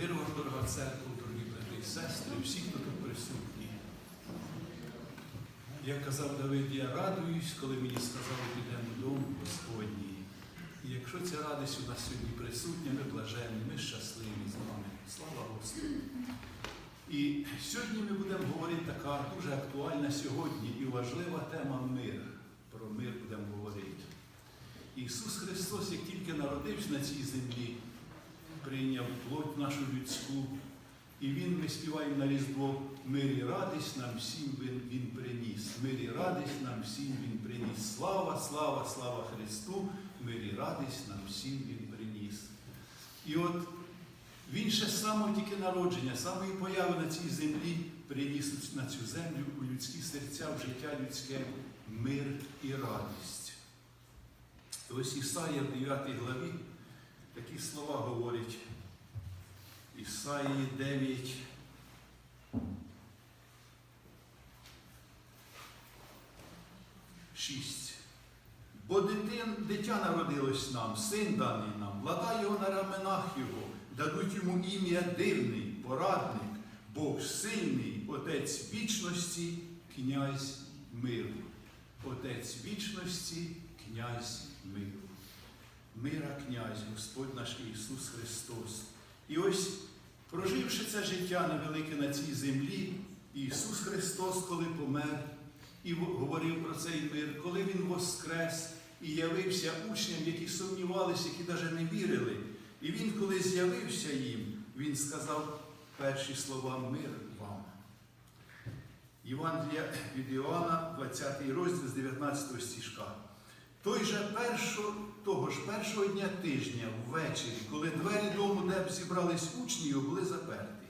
Вам, дорога церква, дорогі брати і сестри, всі, хто тут присутні. Як казав Давид, я радуюсь, коли мені сказали, підемо додому Господній. І якщо ця радість у нас сьогодні присутня, ми блаженні, ми щасливі з вами. Слава Господу! І сьогодні ми будемо говорити така дуже актуальна сьогодні і важлива тема мир. Про мир будемо говорити. Ісус Христос, як тільки народився на цій землі, прийняв плоть нашу людську, і Він, ми співаємо на Різдво, мир і радість нам всім Він, він приніс. Мир і радість нам всім Він приніс. Слава, слава, слава Христу! Мир і радість нам всім Він приніс. І от він ще з самого тільки народження, самої появи на цій землі приніс на цю землю у людські серця, в життя людське мир і радість. І ось Ісая в 9 главі такі слова говорить. Ісаї 9. Шість. Бо дитин, дитя народилось нам, син даний нам, влада його на раменах його, дадуть йому ім'я дивний, порадник, Бог сильний, Отець вічності, князь миру. Отець вічності, князь миру. Мира князь, Господь наш Ісус Христос. І ось, проживши це життя невелике на цій землі, Ісус Христос, коли помер, і говорив про цей мир, коли Він воскрес і явився учням, які сумнівалися, які навіть не вірили. І Він, коли з'явився їм, Він сказав перші слова мир вам. Євангелія від Іоанна, 20 розділ з 19 стіжка. Той же першо, того ж першого дня тижня, ввечері, коли двері дому, де б зібрались учні, його були заперті,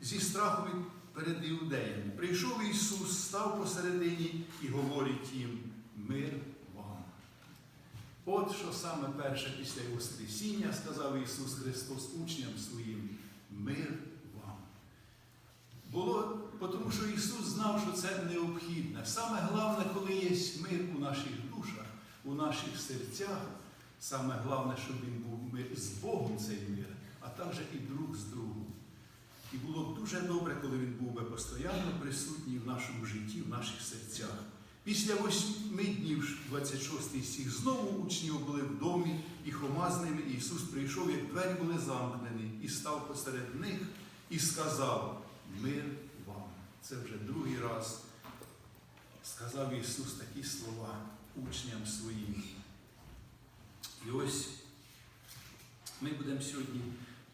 зі страху перед іудеями. Прийшов Ісус, став посередині і говорить їм мир вам. От що саме перше після Воскресіння сказав Ісус Христос учням своїм мир вам. Було, тому що Ісус знав, що це необхідне. Саме головне, коли є мир у наших душах, у наших серцях, саме головне, щоб він був мир з Богом цей мир, а також і друг з другом. І було б дуже добре, коли він був би постійно присутній в нашому житті, в наших серцях. Після восьми днів, 26 стих, знову учні були в домі, і Хома з ними, і Ісус прийшов, як двері були замкнені, і став посеред них і сказав Мир вам. Це вже другий раз сказав Ісус такі слова учням своїм. І ось ми будемо сьогодні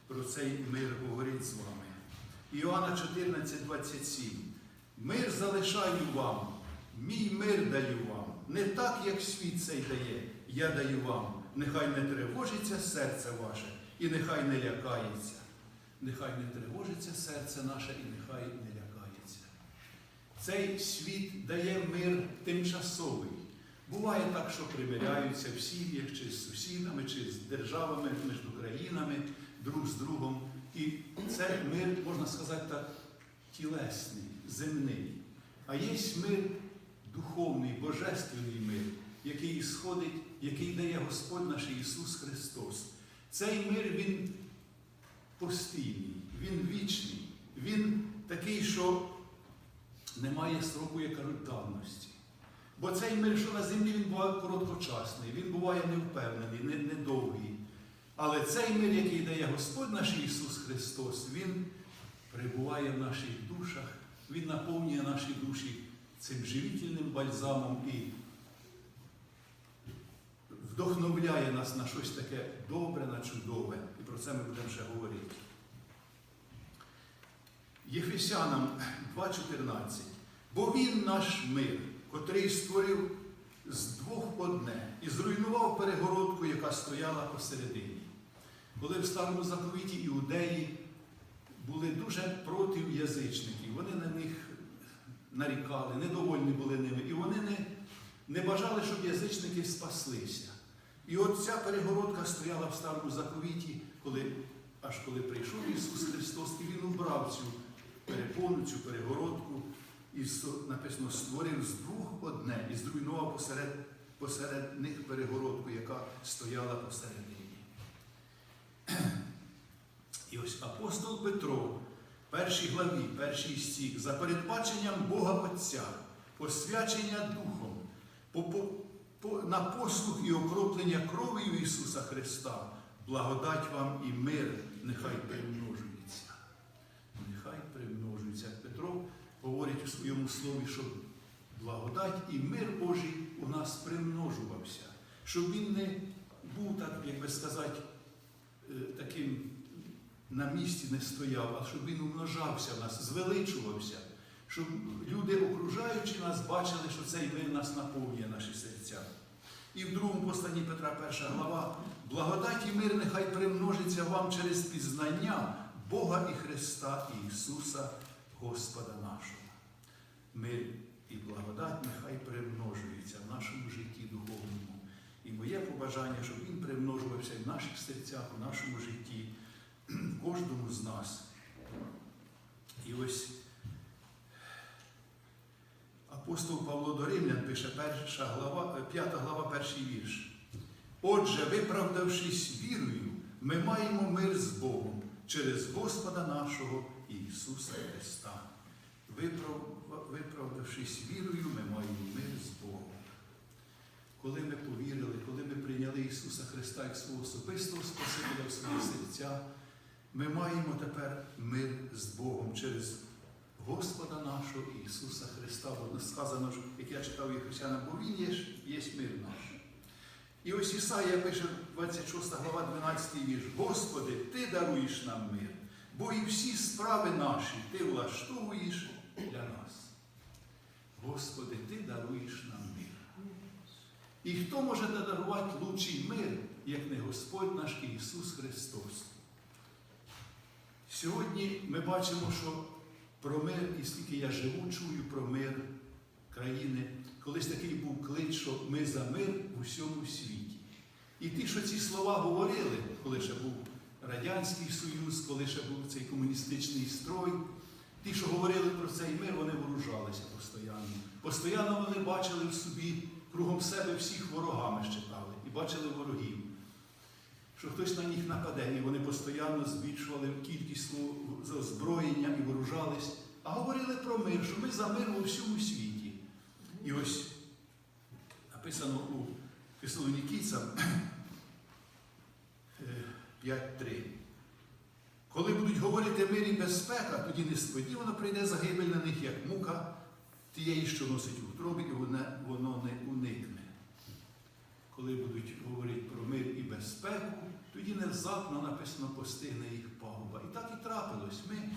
про цей мир говорити з вами. Іоанна 14, 27. Мир залишаю вам, мій мир даю вам, не так, як світ цей дає, я даю вам. Нехай не тривожиться серце ваше, і нехай не лякається. Нехай не тривожиться серце наше і нехай не лякається. Цей світ дає мир тимчасовий. Буває так, що примиряються в сім'ях, чи з сусідами, чи з державами, між країнами, друг з другом. І це мир, можна сказати, так, тілесний, земний. А є мир духовний, божественний мир, який сходить, який дає Господь наш Ісус Христос. Цей мир, Він постійний, він вічний, він такий, що не має строку, як давності. Бо цей мир, що на землі, він буває короткочасний, він буває невпевнений, недовгий. Але цей мир, який дає Господь наш Ісус Христос, Він перебуває в наших душах, Він наповнює наші душі цим живітельним бальзамом і вдохновляє нас на щось таке добре, на чудове. І про це ми будемо ще говорити. Єфесянам 2.14. Бо Він наш мир, котрий створив з двох одне і зруйнував перегородку, яка стояла посередині. Коли в старому заповіті іудеї були дуже проти язичників, вони на них нарікали, недовольні були ними, і вони не, не бажали, щоб язичники спаслися. І от ця перегородка стояла в старому заповіті, коли, аж коли прийшов Ісус Христос, і Він убрав цю перепону, цю перегородку, і написано, створив з двох одне і зруйнував посеред, посеред них перегородку, яка стояла посередині. І ось апостол Петро, першій главі, перший стік, за передбаченням Бога Отця, посвячення Духом, по, по, на послуг і окроплення кров'ю Ісуса Христа, благодать вам і мир, нехай примножується. Нехай примножується. Петро говорить у своєму слові, щоб благодать і мир Божий у нас примножувався, щоб він не був, так, як би сказати, е, таким на місці не стояв, а щоб він умножався в нас, звеличувався, щоб люди, окружаючи нас, бачили, що цей мир нас наповнює наші серця. І в другому посланні Петра, перша глава, благодать і мир нехай примножиться вам через пізнання Бога і Христа і Ісуса, Господа нашого. Мир і благодать нехай примножується в нашому житті духовному. І моє побажання, щоб він примножувався і в наших серцях, у нашому житті, в кожному з нас. І ось апостол Павло до Римлян пише перша глава, е, п'ята глава, перший вірш. Отже, виправдавшись вірою, ми маємо мир з Богом через Господа нашого Ісуса Христа. Виправдавшись вірою, ми маємо мир з Богом. Коли ми повірили, коли ми прийняли Ісуса Христа як свого особистого Спасителя в свої серця, ми маємо тепер мир з Богом через Господа нашого Ісуса Христа. Бо сказано, як я читав Єхрисяна, бо Він є, є мир наш. І ось Ісая пише 26 глава, 12 вірш. Господи, Ти даруєш нам мир, бо і всі справи наші Ти влаштовуєш для нас. Господи, Ти даруєш нам мир. І хто може дарувати лучший мир, як не Господь наш Ісус Христос? Сьогодні ми бачимо, що про мир, і скільки я живу, чую про мир країни, колись такий був клич, що ми за мир в усьому світі. І ті, що ці слова говорили, коли ще був Радянський Союз, коли ще був цей комуністичний строй, ті, що говорили про цей мир, вони вооружалися постійно. Постійно вони бачили в собі кругом себе всіх ворогами щитали і бачили ворогів. Що хтось на них нападе, і вони постійно збільшували кількість озброєння і вооружались, а говорили про мир, що ми за мир у всьому світі. І ось написано у Фесалонікійцям 5.3. Коли мир і безпека, тоді несподівано прийде загибель на них, як мука тієї, що носить у тробі, і воно, не уникне. Коли будуть говорити про мир і безпеку, тоді внезапно написано постигне їх пагуба. І так і трапилось. Ми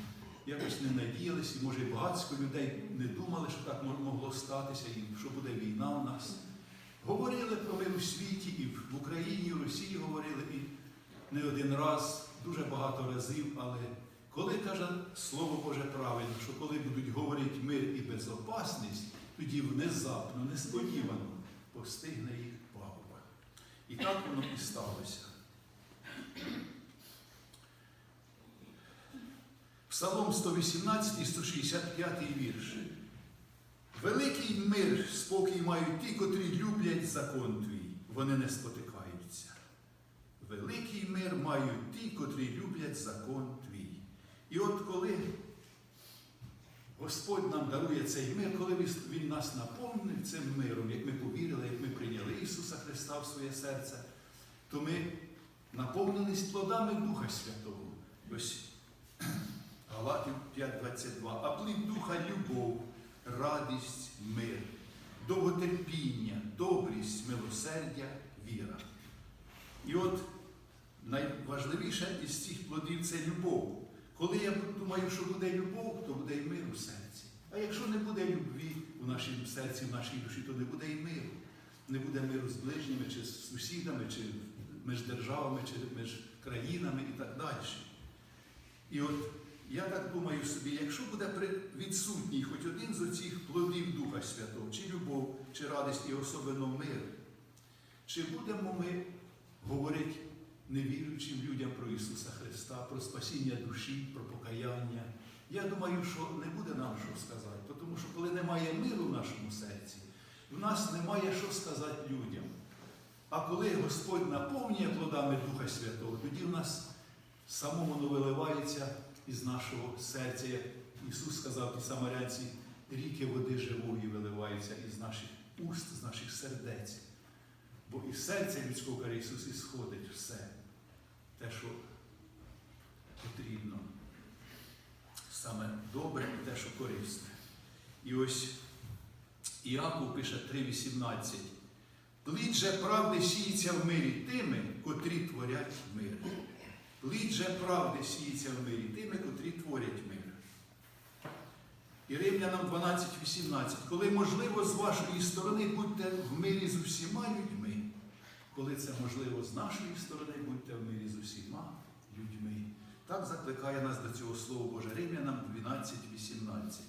якось не надіялися, і може і багатько людей не думали, що так могло статися, і що буде війна у нас. Говорили про мир у світі, і в Україні, і в Росії говорили, і не один раз, дуже багато разів, але коли каже Слово Боже правильно, що коли будуть говорити мир і безопасність, тоді внезапно, несподівано постигне їх пагуба. І так воно і сталося. Псалом 118, 165 вірш. Великий мир, спокій мають ті, котрі люблять закон твій, вони не спотикаються. Великий мир мають ті, котрі люблять закон твій. І от коли Господь нам дарує цей мир, коли Він- нас наповнив цим миром, як ми повірили, як ми прийняли Ісуса Христа в своє серце, то ми наповнились плодами Духа Святого. Ось Галатів 5.22. А плід Духа любов, радість, мир, довготерпіння, добрість, милосердя, віра. І от найважливіше із цих плодів це любов. Коли я думаю, що буде любов, то буде і мир у серці. А якщо не буде любві у нашому серці, в нашій душі, то не буде і миру. Не буде миру з ближніми, чи з сусідами, чи між державами, чи між країнами і так далі. І от я так думаю собі, якщо буде відсутній хоч один з оцих плодів Духа Святого, чи любов, чи радість і особливо мир, чи будемо ми говорити невіруючим людям про Ісуса Христа, про спасіння душі, про покаяння? Я думаю, що не буде нам що сказати, тому що коли немає миру в нашому серці, в нас немає що сказати людям. А коли Господь наповнює плодами Духа Святого, тоді в нас само воно виливається із нашого серця. Як Ісус сказав тій самарянці, ріки води живої виливаються із наших уст, з наших сердець. Бо із серця людського каже Ісус і сходить все, те, що потрібно, саме добре і те, що корисне. І ось Іаков пише 3,18. Плід же правди сіється в мирі тими, котрі творять мир. Плід же правди сіється в мирі тими, котрі творять мир. І Римлянам 12,18. Коли можливо з вашої сторони будьте в мирі з усіма людьми. Коли це можливо з нашої сторони, будьте в мирі з усіма людьми. Так закликає нас до цього Слова Боже Римлянам 12,18.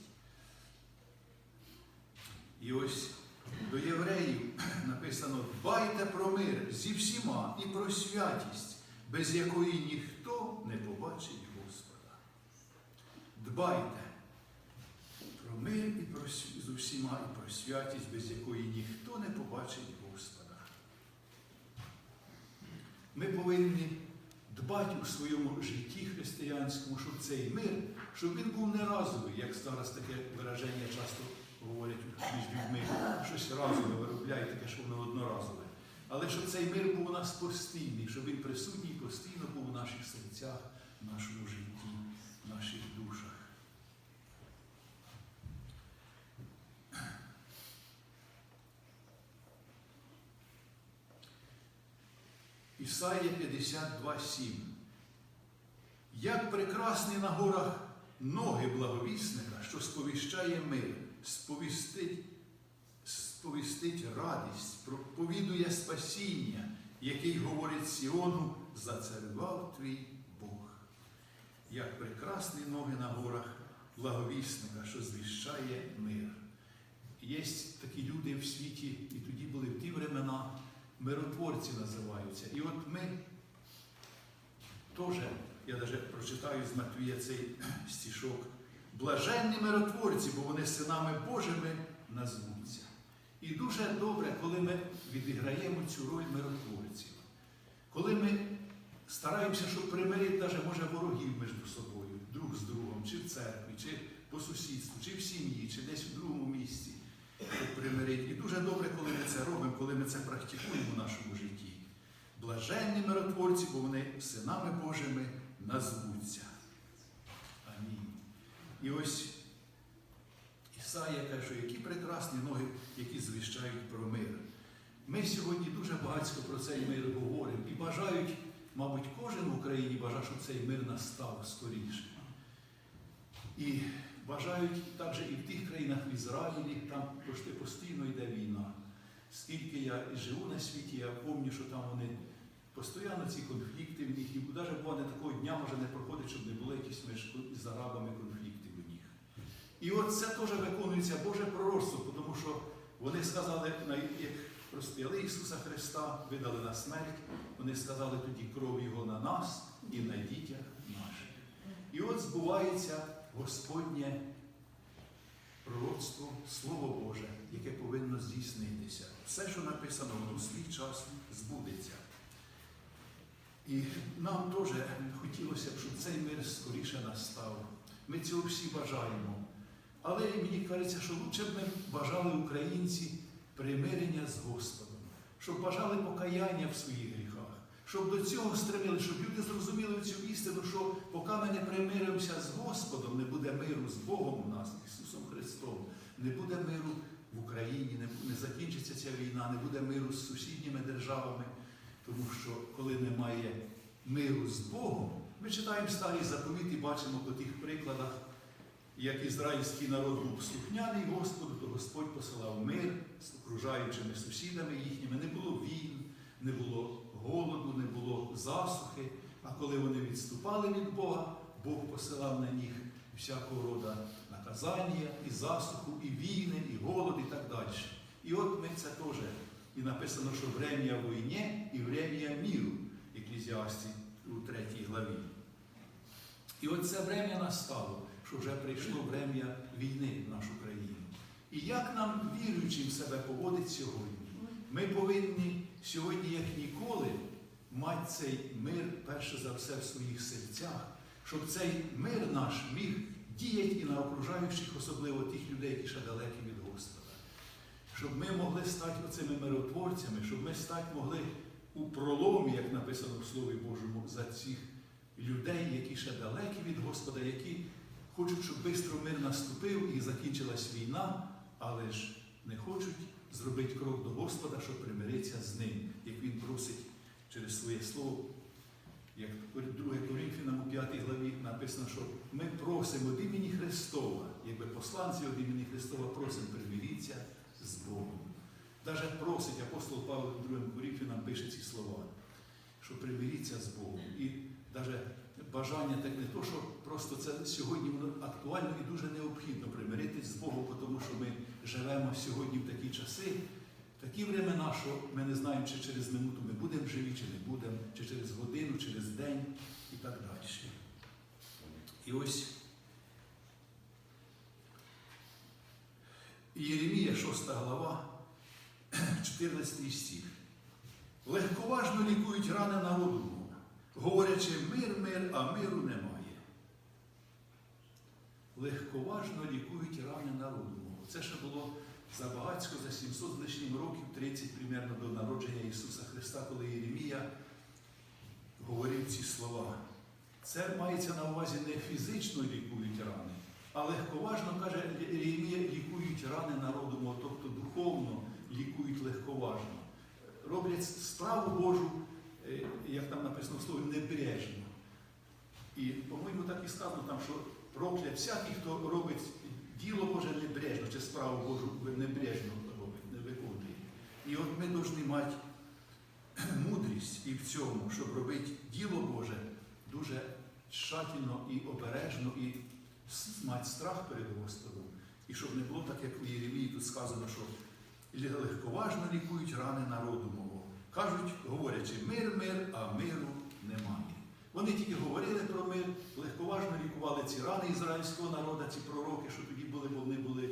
І ось до євреїв написано: дбайте про мир зі всіма і про святість, без якої ніхто не побачить Господа. Дбайте про мир і про з усіма і про святість, без якої ніхто не побачить Господа. Ми повинні дбати у своєму житті християнському, щоб цей мир, щоб він був не разовий, як зараз таке вираження часто говорять між людьми, щось разове виробляють, таке, що воно одноразове. Але щоб цей мир був у нас постійний, щоб він присутній постійно був у наших серцях, в нашому житті, в наших душах. Ісая 52,7. Як прекрасні на горах ноги благовісника, що сповіщає мир, сповістить, сповістить радість, проповідує спасіння, який говорить Сіону, зацарював твій Бог. Як прекрасні ноги на горах благовісника, що звіщає мир. Є такі люди в світі, і тоді були в ті времена, миротворці називаються. І от ми теж, я навіть прочитаю з Матвія цей стішок, блаженні миротворці, бо вони синами Божими назвуться. І дуже добре, коли ми відіграємо цю роль миротворців, коли ми стараємося, щоб примирити навіть може ворогів між собою, друг з другом, чи в церкві, чи по сусідству, чи в сім'ї, чи десь в другому місці щоб примирити. І дуже добре, коли ми це робимо, коли ми це практикуємо в нашому житті. Блаженні миротворці, бо вони синами Божими назвуться. Амінь. І ось Ісая каже, які прекрасні ноги, які звіщають про мир. Ми сьогодні дуже багатько про цей мир говоримо і бажають, мабуть, кожен в Україні бажає, щоб цей мир настав скоріше. І бажають також і в тих країнах в Ізраїлі, там постійно йде війна. Скільки я живу на світі, я пам'ятаю, що там вони постійно ці конфлікти в них, і навіть буває такого дня може не проходить, щоб не було якісь з арабами конфліктів у них. І от це теж виконується Боже пророцтво, тому що вони сказали, як розп'яли Ісуса Христа, видали на смерть, вони сказали тоді кров Його на нас і на дітях наших. І от збувається Господнє пророцтво, Слово Боже, яке повинно здійснитися. Все, що написано, у свій час збудеться. І нам теж хотілося б, щоб цей мир скоріше настав. Ми цього всі бажаємо. Але мені кажеться, що лучше б ми бажали українці примирення з Господом, щоб бажали покаяння в своїх гріхах, щоб до цього стремили, щоб люди зрозуміли цю істину, що поки ми не примиримося з Господом, не буде миру з Богом у нас, Ісусом Христом, не буде миру в Україні, не, закінчиться ця війна, не буде миру з сусідніми державами. Тому що коли немає миру з Богом, ми читаємо старий заповіт і бачимо по тих прикладах, як ізраїльський народ був слухняний Господу, то Господь посилав мир з окружаючими сусідами їхніми. Не було війн, не було голоду, не було засухи. А коли вони відступали від Бога, Бог посилав на них всякого роду наказання, і засуху, і війни, і голод, і так далі. І от ми це теж. І написано, що врем'я війні і врем'я міру, Еклезіасті у третій главі. І от це врем'я настало, що вже прийшло врем'я війни в нашу країну. І як нам, віруючим себе поводить сьогодні? Ми повинні сьогодні, як ніколи, мати цей мир перше за все в своїх серцях, щоб цей мир наш міг діяти і на окружаючих, особливо тих людей, які ще далекі від Господа. Щоб ми могли стати оцими миротворцями, щоб ми стати могли у проломі, як написано в Слові Божому, за цих людей, які ще далекі від Господа, які хочуть, щоб швидко мир наступив і закінчилась війна, але ж не хочуть зробити крок до Господа, щоб примиритися з ним, як він просить через своє слово. Як 2 Коринфянам у 5 главі написано, що ми просимо від імені Христова, якби посланці від імені Христова просимо примиріться з Богом. Навіть просить апостол Павло 2 Коринфянам пише ці слова, що примиріться з Богом. І навіть бажання так не то, що просто це сьогодні актуально і дуже необхідно примиритись з Богом, тому що ми живемо сьогодні в такі часи, такі времена, що ми не знаємо, чи через минуту ми будемо живі, чи не будемо, чи через годину, через день і так далі. І ось Єремія, 6 глава, 14 стих. Легковажно лікують рани народу, говорячи мир, мир, а миру немає. Легковажно лікують рани народу. Це ще було забагацько за 700 з років, 30 примерно до народження Ісуса Христа, коли Єремія говорив ці слова. Це мається на увазі не фізично лікують рани, а легковажно, каже Єремія, лікують рани народу, мого, тобто духовно лікують легковажно. Роблять справу Божу, як там написано в слові, небрежно. І, по-моєму, так і сказано там, що проклят всякий, хто робить діло Боже небрежно, чи справу Божу небрежно робить, не виконує. І от ми повинні мати мудрість і в цьому, щоб робити діло Боже дуже тщательно і обережно, і мати страх перед Господом. І щоб не було так, як у Єремії тут сказано, що легковажно лікують рани народу мого. Кажуть, говорячи, мир, мир, а миру немає. Вони тільки говорили про мир, легковажно лікували ці рани ізраїльського народу, ці пророки, що тоді були, бо вони були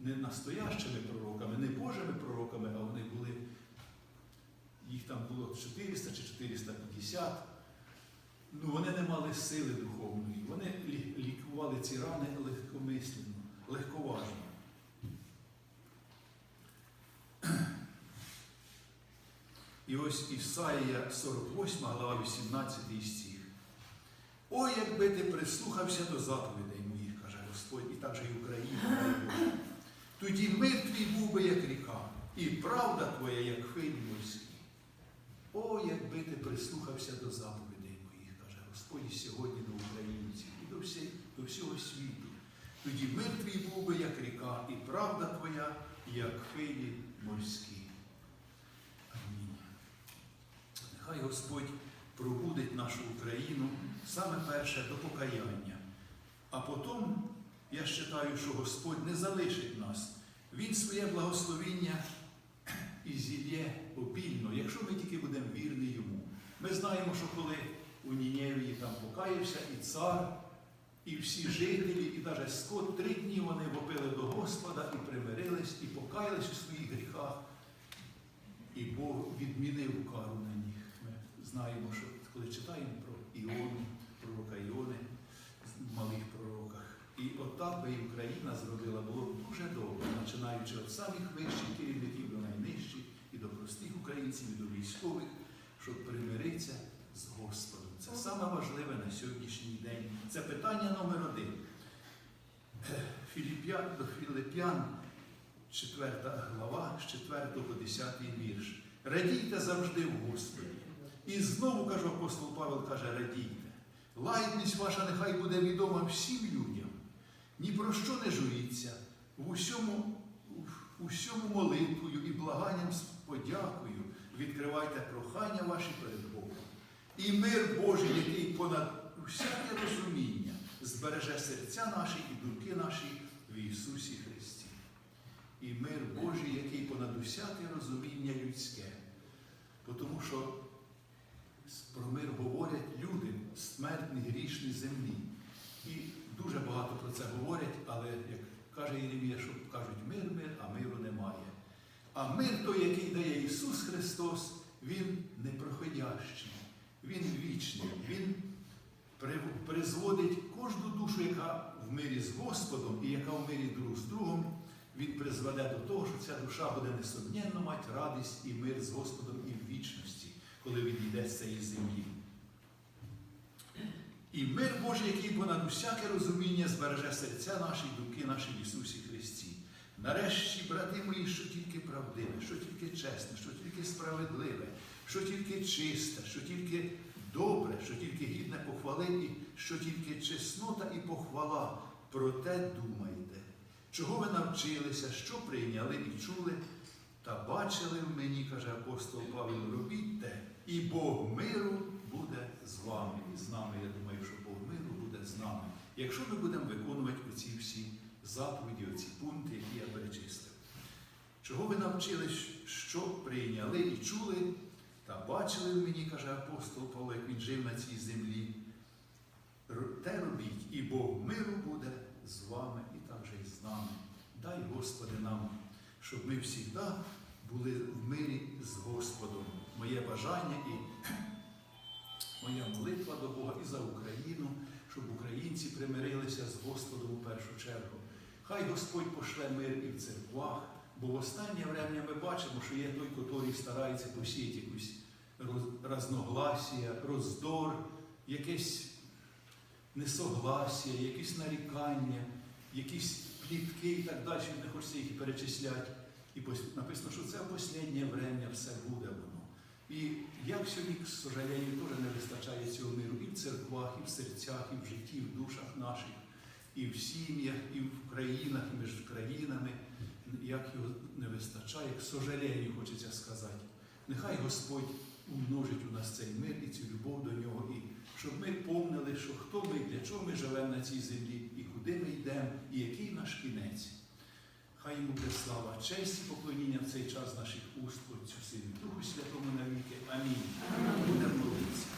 не настоящими пророками, не Божими пророками, а вони були, їх там було 400 чи 450. Ну, вони не мали сили духовної, вони лікували ці рани легкомислено, легковажно. І ось Ісаїя 48, глава 18 стих. Ой, якби ти прислухався до заповідей моїх, каже Господь, і так же і Україна, Тоді мир твій був би, як ріка, і правда твоя, як хвилі морські. О, якби ти прислухався до заповідей моїх, каже Господь і сьогодні до українців і до, всі, до всього світу. Тоді мир твій був би, як ріка, і правда твоя, як хвилі морські. Амінь. Нехай Господь пробудить нашу Україну саме перше до покаяння. А потім я вважаю, що Господь не залишить нас. Він своє благословіння і зілє обільно, якщо ми тільки будемо вірні йому. Ми знаємо, що коли у Нінєвії там покаявся і цар, і всі жителі, і навіть скот, три дні вони вопили до Господа і примирились, і покаялись у своїх гріхах. І Бог відмінив кару на них. Знаємо, що коли читаємо про Іону, пророка Іони, в малих пророках. І отак би і Україна зробила було дуже добре, починаючи від самих вищих керівників до найнижчих, і до простих українців, і до військових, щоб примиритися з Господом. Це саме важливе на сьогоднішній день. Це питання номер один. Філіп'ян до Філип'ян, 4 глава, з 4 по 10 вірш. Радійте завжди в Господі. І знову кажу, апостол Павел каже, радійте. Лайність ваша нехай буде відома всім людям. Ні про що не журіться, в усьому, в усьому молитвою і благанням з подякою відкривайте прохання ваші перед Богом. І мир Божий, який понад всяке розуміння, збереже серця наші і думки наші в Ісусі Христі. І мир Божий, який понад усяке розуміння людське. Тому що про мир говорять люди, смертні, грішні землі. І дуже багато про це говорять, але як каже Єремія, що кажуть мир, мир, а миру немає. А мир той, який дає Ісус Христос, він непроходящий, він вічний, він призводить кожну душу, яка в мирі з Господом і яка в мирі друг з другом, він призведе до того, що ця душа буде несумненно мати радість і мир з Господом і в вічності, коли він йде з цієї землі. І мир Божий, який понад усяке розуміння збереже серця наші, думки наші в Ісусі Христі. Нарешті, брати мої, що тільки правдиве, що тільки чесне, що тільки справедливе, що тільки чисте, що тільки добре, що тільки гідне похвали, і що тільки чеснота і похвала, про те думайте. Чого ви навчилися, що прийняли і чули, та бачили в мені, каже апостол Павел, робіть те, і Бог миру буде з вами і з нами. Я думаю, що Бог миру буде з нами. Якщо ми будемо виконувати оці всі заповіді, оці пункти, які я перечислив. Чого ви навчились, що прийняли і чули, та бачили в мені, каже апостол Павло, як він жив на цій землі. Те робіть, і Бог миру буде з вами і також і з нами. Дай, Господи, нам, щоб ми завжди були в мирі з Господом. Моє бажання і моя молитва до Бога і за Україну, щоб українці примирилися з Господом у першу чергу. Хай Господь пошле мир і в церквах, бо в останнє время ми бачимо, що є той, який старається посіяти якусь разногласія, роздор, якесь несогласія, якісь нарікання, якісь плітки і так далі, не хочеться їх і перечисляти. І написано, що це в останнє время все буде воно. І як сьогодні, к сожалению, теж не вистачає цього миру і в церквах, і в серцях, і в житті, і в душах наших, і в сім'ях, і в країнах, і між країнами. Як його не вистачає, к сожалению, хочеться сказати. Нехай Господь умножить у нас цей мир і цю любов до нього, і щоб ми помнили, що хто ми, для чого ми живемо на цій землі, і куди ми йдемо, і який наш кінець. Хай йому буде слава, честь і поклоніння в цей час наших уст, Отцю Сину, Духу Святому навіки. Амінь. Будемо молитися.